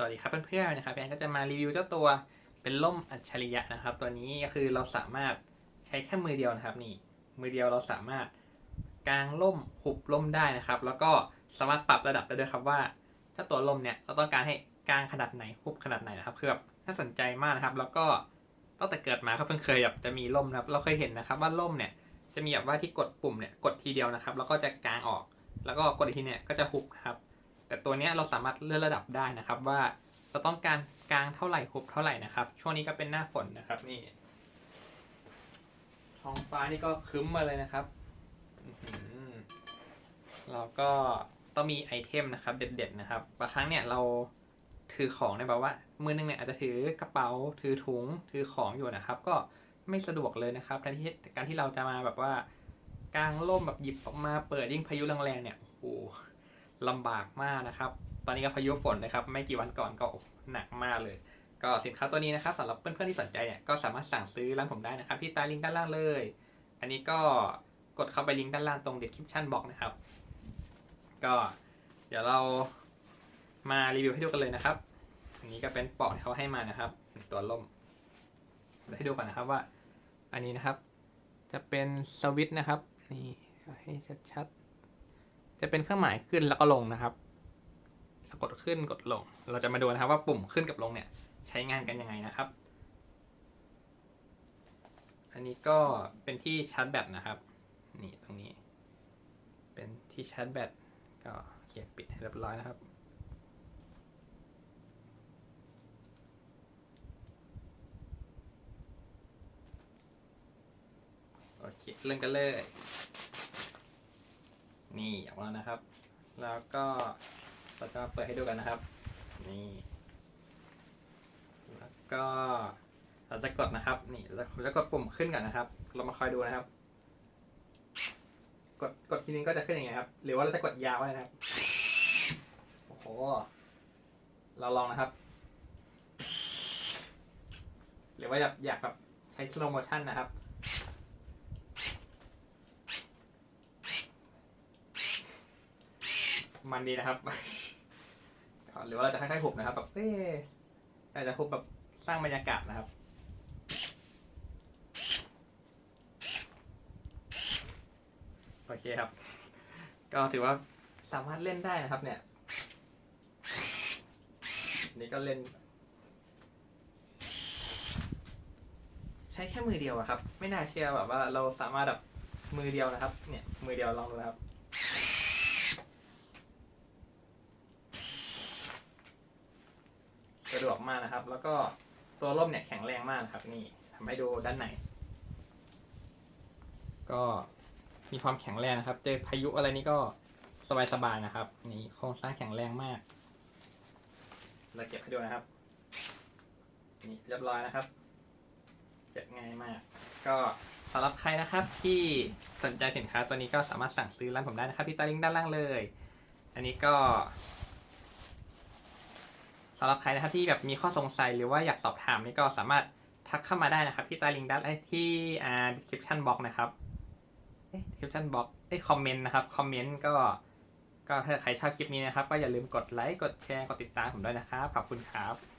สวัสดีครับเพื่อนๆนะครับแอนก็จะมารีวิวเจ้าตัวเป็นล่มอัจฉริยะนะครับ ตัวนี้ก็คือเราสามารถใช้แค่มือเดียวนะครับนี่มือเดียวเราสามารถกางล่มหุบล่มได้นะครับ แล้วก็สามารถปรับระดับได้ด้วยครับว่าถ้าตัวล่มเนี่ยเราต้องการให้กางขนาดไหนหุบขนาดไหนนะครับคือแบบน่าสนใจมากนะครับ แล้วก็ตั้งแต่เกิดมาก็เพิ่งเคยแบบจะมีล่มนะครับเราเคยเห็นนะครับว่าล่มเนี่ยจะมีแบบว่าที่กดปุ่มเนี่ยกดทีเดียวนะครับ แล้วก็จะกางออก แล้วก็กดอีกทีเนี่ยก็จะหุบครับ แต่ตัวนี้เราสามารถเลื่อนระดับได้นะครับว่าเราต้องการกลางเท่าไหร่หุบเท่าไหร่นะครับ ช่วงนี้ก็เป็นหน้าฝนนะครับนี่ท้องฟ้านี่ก็คึ้มมาเลยนะครับเราก็ต้องมีไอเทมนะครับ เด็ดๆนะครับบางครั้งเนี่ยเราถือของในแบบว่า มือนึงเนี่ยอาจจะถือกระเป๋า ถือถุง ถือของอยู่นะครับ ก็ไม่สะดวกเลยนะครับการที่การที่เราจะมาแบบว่ากางร่มแบบหยิบออกมาเปิดยิ่งพายุแรงๆเนี่ยโอ้โห ลำบากมากนะครับ ตอนนี้ก็พายุฝนนะครับ ไม่กี่วันก่อนก็หนักมากเลย ก็สินค้าตัวนี้นะครับสำหรับเพื่อนๆที่สนใจเนี่ยก็สามารถสั่งซื้อร้านผมได้นะครับ ที่ใต้ลิงก์ด้านล่างเลย อันนี้ก็กดเข้าไปลิงก์ด้านล่างตรง description box นะครับ ก็เดี๋ยวเรามารีวิวให้ดูกันเลยนะครับ อันนี้ก็เป็นปอกที่เขาให้มานะครับตัวล่มให้ดูก่อนนะครับว่า อันนี้นะครับ จะเป็นสวิตช์นะครับ นี่ให้ชัด จะเป็นเครื่องหมายขึ้นแล้วก็ลงนะครับแล้วกดขึ้นกดลง เราจะมาดูนะครับว่าปุ่มขึ้นกับลงเนี่ยใช้งานกันยังไงนะครับ อันนี้ก็เป็นที่ชาร์จแบตนะครับ นี่ตรงนี้ เป็นที่ชาร์จแบตก็เกียปิดให้เรียบร้อยนะครับ โอเค เริ่มกันเลย นี่ออกมาแล้วนะครับ แล้วก็เราจะมาเปิดให้ดูกันนะครับ นี่ แล้วก็เราจะกดนะครับ นี่เราจะกดปุ่มขึ้นก่อนนะครับ เรามาคอยดูนะครับ กดกดทีนึงก็จะขึ้นอย่างเงี้ยครับ หรือว่าเราจะกดยาวไว้นะครับ โอ้โห เราลองนะครับ หรือว่าอยากอยากแบบใช้ slow motion นะครับ มันดีนะครับ หรือว่าเราจะค่อยๆหุบนะครับแบบเอ๊ะอาจจะหุบแบบสร้างบรรยากาศนะครับโอเคครับ ก็ถือว่าสามารถเล่นได้นะครับ เนี่ย นี่ก็เล่น ใช้แค่มือเดียวอะครับ ไม่น่าเชื่อแบบว่าเราสามารถแบบมือเดียวนะครับ เนี่ย มือเดียวลองดูนะครับ สะดวกมากนะครับ แล้วก็ตัวร่มเนี่ยแข็งแรงมากครับ นี่ทำให้ดูด้านในก็มีความแข็งแรงนะครับ เจอพายุอะไรนี่ก็สบายๆนะครับ นี่โครงสร้างแข็งแรงมากเราเก็บให้ดูนะครับ นี่เรียบร้อยนะครับ เก็บง่ายมาก ก็สำหรับใครนะครับที่สนใจสินค้าตัวนี้ก็สามารถสั่งซื้อร้านผมได้นะครับที่ใต้ลิงก์ด้านล่างเลย อันนี้ก็ สำหรับใครนะครับที่แบบมีข้อสงสัยหรือว่าอยากสอบถามนี่ก็สามารถทักเข้ามาได้นะครับ ที่ใต้ลิงก์ด้านเอ้ที่อ่า description box นะครับเอ้ย description box เอ้ยคอมเมนต์นะครับคอมเมนต์ก็ ก็ถ้าใครชอบคลิปนี้นะครับ ก็อย่าลืมกดไลค์ กดแชร์ กดติดตามผมด้วยนะครับ ขอบคุณครับ